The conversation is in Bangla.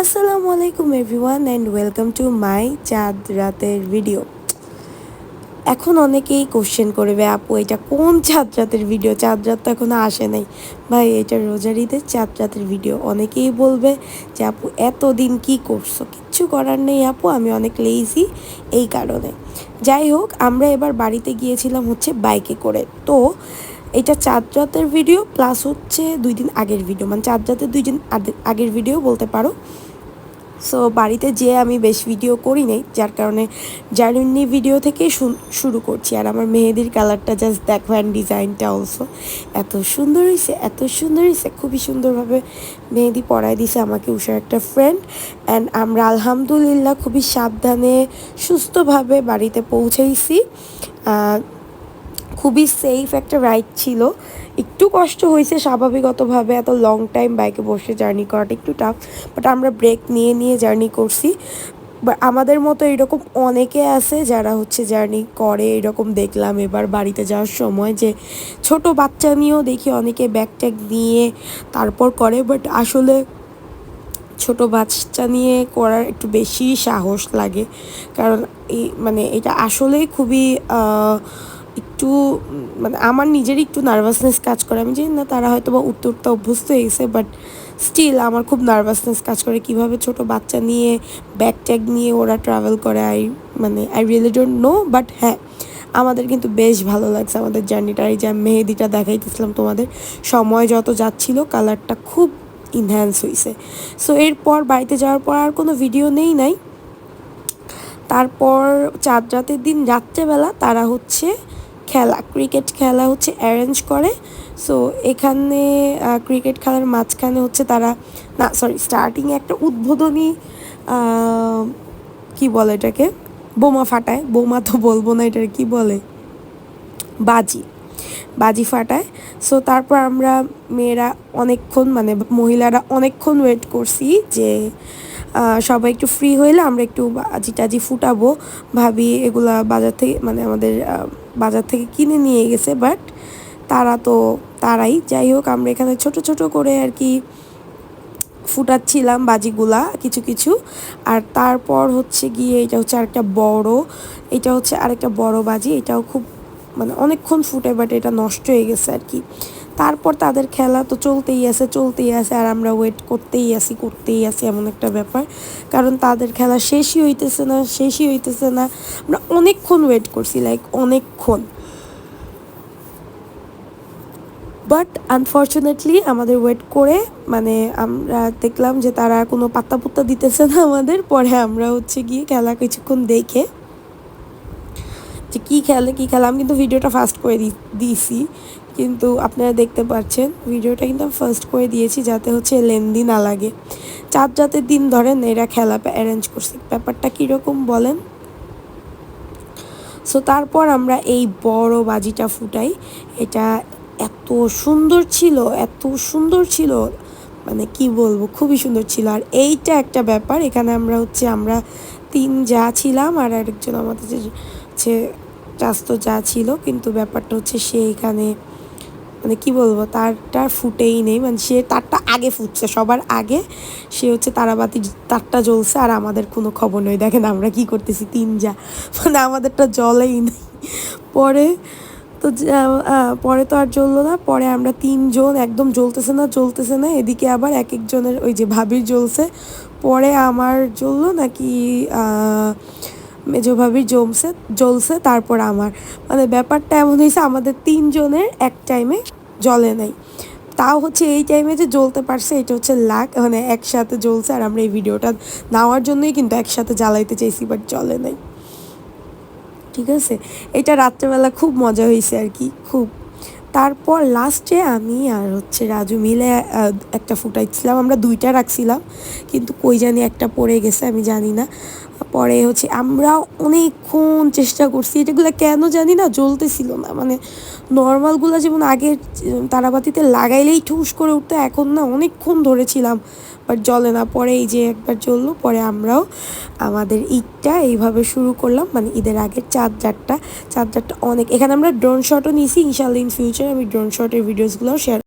আসসালামু আলাইকুম everyone and welcome to my চাঁদ রাতের ভিডিও। এখন অনেকেই কোশ্চেন করবে, আপু, এটা কোন চাঁদ রাতের ভিডিও? চাঁদ রাত তো এখনও আসে নাই। ভাই, এটা রোজার ঈদের চাঁদ রাতের ভিডিও। অনেকেই বলবে যে, আপু, এতদিন কি করছ? কিচ্ছু করার নেই আপু, আমি অনেক লেজি এই কারণে। যাই হোক, আমরা এবার বাড়িতে গিয়েছিলাম হচ্ছে বাইকে করে। তো এটা চাঁদ রাতের ভিডিও প্লাস হচ্ছে দুই দিন আগের ভিডিও মানে চাঁদ রাতের দুই দিন আগে- আগের ভিডিও বলতে পারো। সো বাড়িতে যেয়ে আমি বেশ ভিডিও করি নাই, যার কারণে জার্নি ভিডিও থেকেই শু- শুরু করছি। আর আমার মেহেদির কালারটা জাস্ট দেখো অ্যান্ড ডিজাইনটা অলসো এত সুন্দর হয়েছে এত সুন্দর হয়েছে খুবই সুন্দরভাবে মেহেদি পরাই দিছে আমাকে উষার একটা ফ্রেন্ড অ্যান্ড আমরা আলহামদুলিল্লাহ খুবই সাবধানে, সুস্থভাবে বাড়িতে পৌঁছেইছি। খুবই সেফ একটা রাইড ছিল। একটু কষ্ট হয়েছে স্বাভাবিকতভাবে এত লং টাইম বাইকে বসে জার্নি করাটা একটু টাফ বাট আমরা ব্রেক নিয়ে নিয়ে জার্নি করছি। আমাদের মতো এরকম অনেকে আছে যারা হচ্ছে জার্নি করে, এরকম দেখলাম এবার বাড়িতে যাওয়ার সময় যে ছোট বাচ্চা নিয়েও দেখি অনেকে ব্যাগ ট্যাগ নিয়ে তারপর করে বাট আসলে ছোট বাচ্চা নিয়ে করার একটু বেশি সাহস লাগে। কারণ এই মানে এটা আসলেই খুবই একটু মানে আমার নিজেরই একটু নার্ভাসনেস কাজ করে। আমি জানি না তারা হয়তো বা উঠতে অভ্যস্ত হয়ে গেছে বাট স্টিল আমার খুব নার্ভাসনেস কাজ করে কীভাবে ছোট বাচ্চা নিয়ে ব্যাগ ট্যাগ নিয়ে ওরা ট্রাভেল করে। আই মানে I really don't know but হ্যাঁ আমাদের কিন্তু বেশ ভালো লাগছে আমাদের জার্নিটা এই যে মেহেদিটা দেখাইতেছিলাম তোমাদের, সময় যত যাচ্ছিল কালারটা খুব ইনহ্যান্স হয়েছে সো এরপর বাড়িতে যাওয়ার পর আর কোনো ভিডিও নেই নাই। তারপর চাঁদ রাতের দিন রাত্রেবেলা তারা হচ্ছে খেলা ক্রিকেট খেলা হচ্ছে অ্যারেঞ্জ করে। সো এখানে ক্রিকেট খেলার মাঝখানে হচ্ছে তারা, না সরি স্টার্টিংয়ে একটা উদ্বোধনী কি বলে এটাকে? বোমা ফাটায়। বোমা তো বলব না এটার কি বলে? বাজি। বাজি ফাটায়। সো তারপর আমরা মেয়েরা অনেকক্ষণ মানে মহিলারা অনেকক্ষণ ওয়েট করছি যে সবাই একটু ফ্রি হইলে আমরা একটু বাজি টাজি ফুটাবো। ভাবি এগুলা বাজার থেকে মানে আমাদের বাজার থেকে কিনে নিয়ে গেছে বাট তারা তো তারাই। যাই হোক, আমরা এখানে ছোট ছোট করে আর কি ফুটাচ্ছিলাম বাজিগুলা কিছু কিছু। আর তারপর হচ্ছে গিয়ে এটা হচ্ছে আরেকটা বড়, এটা হচ্ছে আরেকটা বড় বাজি। এটাও খুব মানে অনেকক্ষণ ফুটে বাট এটা নষ্ট হয়ে গেছে আর কি। তারপর তাদের খেলা তো চলতেই আছে চলতেই আছে, আর আমরা ওয়েট করতেই আছি করতেই আছি এমন একটা ব্যাপার। কারণ তাদের খেলা শেষই হইতেছে না, শেষই হইতেছে না। আমরা অনেকক্ষণ ওয়েট করছি লাইক অনেকক্ষণ। বাট আনফর্চুনেটলি আমাদের ওয়েট করে মানে আমরা দেখলাম যে তারা কোনো পাত্তা পুত্তা দিতেছে না আমাদের। পরে আমরা হচ্ছে গিয়ে খেলা কিছুক্ষণ দেখে যে কী খেলে কী খেলা আমি কিন্তু ভিডিওটা ফার্স্ট করে দিয়েছি। কিন্তু আপনারা দেখতে পাচ্ছেন ভিডিওটা কিন্তু আমি ফার্স্ট করে দিয়েছি যাতে হচ্ছে লেন্দি না লাগে। চার রাতের দিন ধরেন এরা খেলা অ্যারেঞ্জ করছি। ব্যাপারটা কীরকম বলেন? সো তারপর আমরা এই বড় বাজিটা ফুটাই। এটা এত সুন্দর ছিল, এত সুন্দর ছিল। মানে কি বলব, খুবই সুন্দর ছিল। আর এইটা একটা ব্যাপার, এখানে আমরা হচ্ছে, আমরা তিন যা ছিলাম আর আরেকজন আমাদের যে হচ্ছে তো যা ছিল, কিন্তু ব্যাপারটা হচ্ছে সে এখানে মানে কি বলব তারটা ফুটেই নেই। মানে সে তারটা আগে ফুটছে, সবার আগে সে হচ্ছে তারাবাতি তারটা জ্বলছে, আর আমাদের কোনো খবর নেই। দেখেন আমরা কি করতেছি, তিন যা। মানে আমাদেরটা জলেই নেই। পরে তো পরে তো আর জ্বললো না, পরে আমরা তিনজন একদম জ্বলতেছে না জ্বলতেছে না। এদিকে আবার এক একজনের ওই যে ভাবির জ্বলছে। পরে আমার জ্বললো নাকি আহ, মেজো ভাবির জমছে জ্বলছে তারপর আমার। মানে ব্যাপারটা এমন হয়েছে আমাদের তিনজনের এক টাইমে জলে নাই। তাও হচ্ছে এই টাইমে যে জ্বলতে পারছে এটা হচ্ছে লাক মানে একসাথে জ্বলছে আর আমরা এই ভিডিওটা নেওয়ার জন্যই কিন্তু একসাথে জ্বালাইতে চাইছি বাট জলে নাই। ঠিক আছে? এটা রাত্রেবেলা খুব মজা হয়েছে আর কি খুব। তারপর লাস্টে আমি আর হচ্ছে রাজু মিলে একটা ফুটাইছিলাম, আমরা দুইটা রাখছিলাম, কিন্তু কই জানি একটা পড়ে গেছে, আমি জানি না। পরে হচ্ছে আমরা অনেকক্ষণ চেষ্টা করছি এটাগুলো কেন জানি না, জ্বলতেছিল না। মানে নর্মালগুলো যেমন আগের তারাবাতিতে লাগাইলেই ঠুস করে উঠতো, এখন না অনেকক্ষণ ধরেছিলাম বাট জ্বলে না, পরে এই যে একবার জ্বললো, পরে আমরাও আমাদের ঈদটা এইভাবে শুরু করলাম। মানে ঈদের আগের চার্জারটা চার্জারটা অনেক, এখানে আমরা ড্রোন শটও নিয়েছি ইনশাল্লাহ ইন ফিউচার আমি ড্রোন শটের ভিডিওসগুলোও শেয়ার